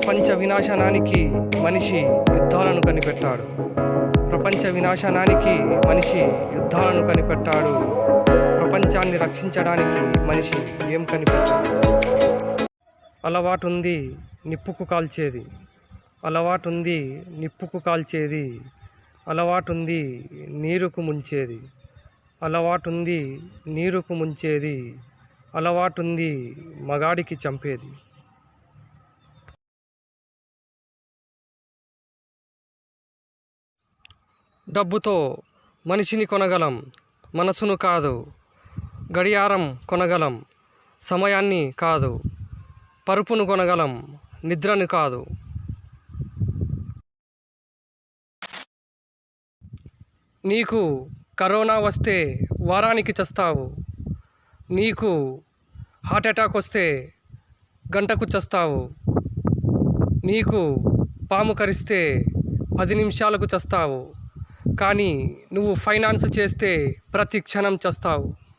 ప్రపంచ వినాశనానికి మనిషి యుద్ధాలను కనిపెట్టాడు. ప్రపంచ వినాశనానికి మనిషి యుద్ధాలను కనిపెట్టాడు. ప్రపంచాన్ని రక్షించడానికి మనిషి ఏం కనిపెట్టాడు? అలవాటుంది నిప్పుకు కాల్చేది. అలవాటుంది నిప్పుకు కాల్చేది. అలవాటుంది నీరుకు ముంచేది. అలవాటుంది నీరుకు ముంచేది. అలవాటుంది మగాడికి చంపేది. డబ్బుతో మనిషిని కొనగలం మనసును కాదు. గడియారం కొనగలం సమయాన్ని కాదు. పరుపును కొనగలం నిద్రను కాదు. నీకు కరోనా వస్తే వారానికి చస్తావు. నీకు హార్ట్ అటాక్ వస్తే గంటకు చస్తావు. నీకు పాము కరిస్తే పది నిమిషాలకు చస్తావు. కానీ నువ్వు ఫైనాన్స్ చేస్తే ప్రతి క్షణం చస్తావు.